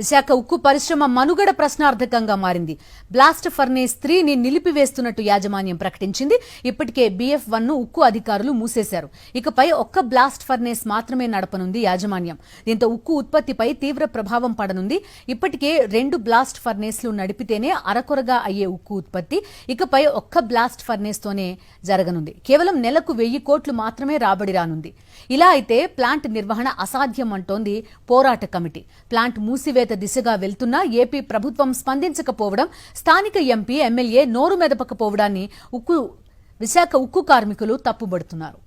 విశాఖ ఉక్కు పరిశ్రమ మనుగడ ప్రశ్నార్థకంగా మారింది. బ్లాస్ట్ ఫర్నేస్ త్రీని నిలిపివేస్తున్నట్టు యాజమాన్యం ప్రకటించింది. ఇప్పటికే బీఎఫ్ వన్ను ఉక్కు అధికారులు మూసేశారు. ఇకపై ఒక్క బ్లాస్ట్ ఫర్నేస్ మాత్రమే నడపనుంది యాజమాన్యం. దీంతో ఉక్కు ఉత్పత్తిపై తీవ్ర ప్రభావం పడనుంది. ఇప్పటికే రెండు బ్లాస్ట్ ఫర్నేస్లు నడిపితేనే అరకొరగా అయ్యే ఉక్కు ఉత్పత్తి ఇకపై ఒక్క బ్లాస్ట్ ఫర్నేస్ తోనే జరగనుంది. కేవలం నెలకు వెయ్యి కోట్లు మాత్రమే రాబడి రానుంది. ఇలా అయితే ప్లాంట్ నిర్వహణ అసాధ్యం అంటోంది పోరాట కమిటీ. ప్లాంట్ మూసివేత దిశగా వెళ్తున్నా ఏపీ ప్రభుత్వం స్పందించకపోవడం స్థానిక ఎంపీ ఎమ్మెల్యే నోరు మెదపకపోవడాన్ని ఉక్కు విశాఖ ఉక్కు కార్మికులు తప్పుబడుతున్నారు.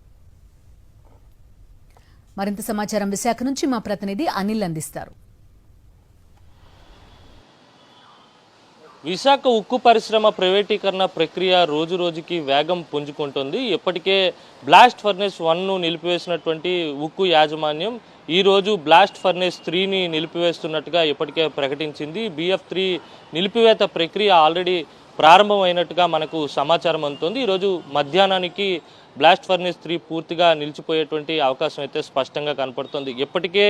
మరింత సమాచారం విశాఖ నుంచి మా ప్రతినిధి అనిల్ అందిస్తారు. విశాఖ ఉక్కు పరిశ్రమ ప్రైవేటీకరణ ప్రక్రియ రోజు రోజుకి వేగం పుంజుకుంటుంది. ఇప్పటికే బ్లాస్ట్ ఫర్నేస్ వన్ను నిలిపివేసినటువంటి ఉక్కు యాజమాన్యం ఈ రోజు బ్లాస్ట్ ఫర్నేస్ త్రీని నిలిపివేస్తున్నట్టుగా ఇప్పటికే ప్రకటించింది. బిఎఫ్ త్రీ నిలిపివేత ప్రక్రియ ఆల్రెడీ ప్రారంభమైనట్టుగా మనకు సమాచారం అందుతుంది. ఈరోజు మధ్యాహ్నానికి బ్లాస్ట్ ఫర్నేస్ త్రీ పూర్తిగా నిలిచిపోయేటువంటి అవకాశం అయితే స్పష్టంగా కనపడుతుంది. ఇప్పటికే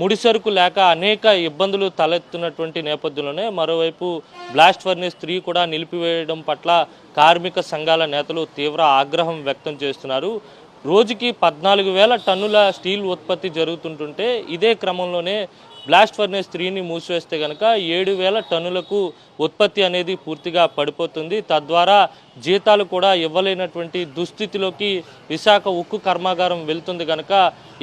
ముడి సరుకు లేక అనేక ఇబ్బందులు తలెత్తున్నటువంటి నేపథ్యంలోనే మరోవైపు బ్లాస్ట్ ఫర్నేస్ త్రీ కూడా నిలిపివేయడం పట్ల కార్మిక సంఘాల నేతలు తీవ్ర ఆగ్రహం వ్యక్తం చేస్తున్నారు. రోజుకి పద్నాలుగు వేల టన్నుల స్టీల్ ఉత్పత్తి జరుగుతుంటుంటే ఇదే క్రమంలోనే బ్లాస్ట్ ఫర్నేస్ త్రీని మూసివేస్తే కనుక ఏడు వేల టన్నులకు ఉత్పత్తి అనేది పూర్తిగా పడిపోతుంది. తద్వారా జీతాలు కూడా ఇవ్వలేనటువంటి దుస్థితిలోకి విశాఖ ఉక్కు కర్మాగారం వెళ్తుంది కనుక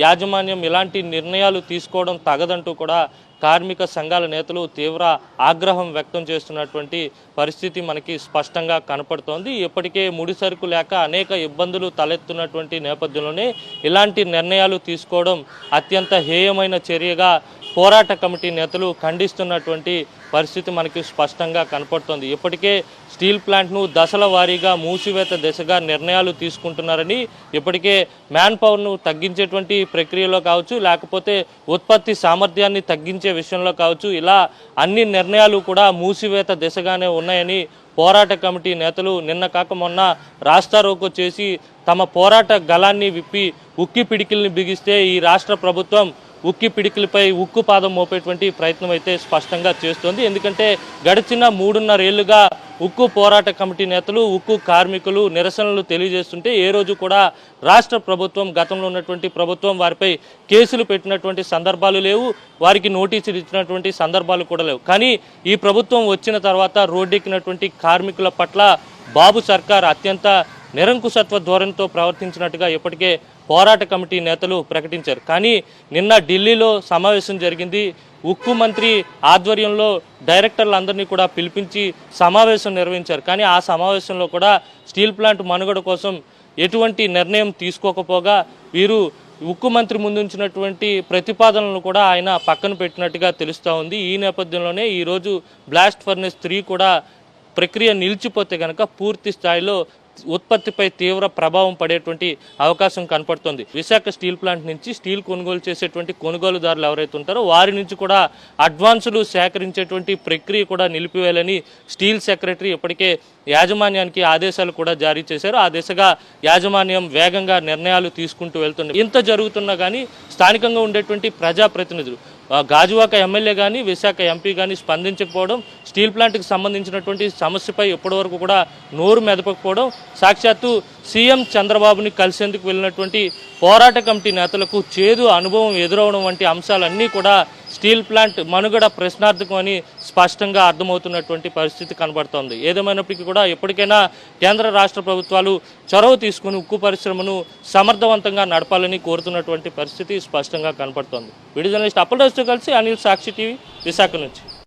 యాజమాన్యం ఇలాంటి నిర్ణయాలు తీసుకోవడం తగదంటూ కూడా కార్మిక సంఘాల నేతలు తీవ్ర ఆగ్రహం వ్యక్తం చేస్తున్నటువంటి పరిస్థితి మనకి స్పష్టంగా కనపడుతోంది. ఇప్పటికే ముడి సరుకు లేక అనేక ఇబ్బందులు తలెత్తున్నటువంటి నేపథ్యంలోనే ఇలాంటి నిర్ణయాలు తీసుకోవడం అత్యంత హేయమైన చర్యగా పోరాట కమిటీ నేతలు ఖండిస్తున్నటువంటి పరిస్థితి మనకి స్పష్టంగా కనపడుతోంది. ఇప్పటికే స్టీల్ ప్లాంట్ను దశల వారీగా మూసివేత దిశగా నిర్ణయాలు తీసుకుంటున్నారని ఇప్పటికే మ్యాన్ పవర్ను తగ్గించేటువంటి ప్రక్రియలో కావచ్చు లేకపోతే ఉత్పత్తి సామర్థ్యాన్ని తగ్గించే విషయంలో కావచ్చు ఇలా అన్ని నిర్ణయాలు కూడా మూసివేత దిశగానే ఉన్నాయని పోరాట కమిటీ నేతలు నిన్న కాక మొన్న రాస్తారోకో చేసి తమ పోరాట గలాన్ని విప్పి ఉక్కి పిడికిల్ని బిగిస్తే ఈ రాష్ట్ర ప్రభుత్వం ఉక్కి పిడికిలపై ఉక్కు పాదం మోపేటువంటి ప్రయత్నం అయితే స్పష్టంగా చేస్తోంది. ఎందుకంటే గడిచిన మూడున్నరేళ్ళుగా ఉక్కు పోరాట కమిటీ నేతలు ఉక్కు కార్మికులు నిరసనలు తెలియజేస్తుంటే ఏ రోజు కూడా రాష్ట్ర ప్రభుత్వం గతంలో ఉన్నటువంటి ప్రభుత్వం వారిపై కేసులు పెట్టినటువంటి సందర్భాలు లేవు వారికి నోటీసులు ఇచ్చినటువంటి సందర్భాలు కూడా లేవు. కానీ ఈ ప్రభుత్వం వచ్చిన తర్వాత రోడ్డెక్కినటువంటి కార్మికుల పట్ల బాబు సర్కార్ అత్యంత నిరంకుశత్వ ధోరణితో ప్రవర్తించినట్టుగా ఇప్పటికే పోరాట కమిటీ నేతలు ప్రకటించారు. కానీ నిన్న ఢిల్లీలో సమావేశం జరిగింది. ఉక్కు మంత్రి ఆధ్వర్యంలో డైరెక్టర్లందరినీ కూడా పిలిపించి సమావేశం నిర్వహించారు. కానీ ఆ సమావేశంలో కూడా స్టీల్ ప్లాంట్ మనుగడ కోసం ఎటువంటి నిర్ణయం తీసుకోకపోగా వీరు ఉక్కు మంత్రి ముందుంచినటువంటి ప్రతిపాదనలను కూడా ఆయన పక్కన పెట్టినట్టుగా తెలుస్తూ ఉంది. ఈ నేపథ్యంలోనే ఈరోజు బ్లాస్ట్ ఫర్నెస్ త్రీ కూడా ప్రక్రియ నిలిచిపోతే కనుక పూర్తి స్థాయిలో ఉత్పత్తిపై తీవ్ర ప్రభావం పడేటువంటి అవకాశం కనపడుతుంది. విశాఖ స్టీల్ ప్లాంట్ నుంచి స్టీల్ కొనుగోలు చేసేటువంటి కొనుగోలుదారులు ఎవరైతే ఉంటారో వారి నుంచి కూడా అడ్వాన్సులు సేకరించేటువంటి ప్రక్రియ కూడా నిలిపివేయాలని స్టీల్ సెక్రటరీ ఇప్పటికే యాజమాన్యానికి ఆదేశాలు కూడా జారీ చేశారు. ఆ దిశగా యాజమాన్యం వేగంగా నిర్ణయాలు తీసుకుంటూ వెళ్తుంది. ఇంత జరుగుతున్నా కానీ స్థానికంగా ఉండేటువంటి ప్రజాప్రతినిధులు గాజువాక ఎమ్మెల్యే కానీ విశాఖ ఎంపీ కానీ స్పందించకపోవడం స్టీల్ ప్లాంట్కి సంబంధించినటువంటి సమస్యపై ఇప్పటివరకు కూడా నోరు మెదపకపోవడం సాక్షాత్తు సీఎం చంద్రబాబుని కలిసేందుకు వెళ్ళినటువంటి పోరాట కమిటీ నేతలకు చేదు అనుభవం ఎదురవడం వంటి అంశాలన్నీ కూడా స్టీల్ ప్లాంట్ మనుగడ ప్రశ్నార్థకం అని స్పష్టంగా అర్థమవుతున్నటువంటి పరిస్థితి కనబడుతోంది. ఏదేమైనప్పటికీ కూడా ఎప్పటికైనా కేంద్ర రాష్ట్ర ప్రభుత్వాలు చొరవ తీసుకుని ఉక్కు పరిశ్రమను సమర్థవంతంగా నడపాలని కోరుతున్నటువంటి పరిస్థితి స్పష్టంగా కనబడుతోంది విడుదల జర్నలిస్ట్ అప్పలరాజుతో కలిసి అనిల్ సాక్షి టీవీ విశాఖ నుంచి.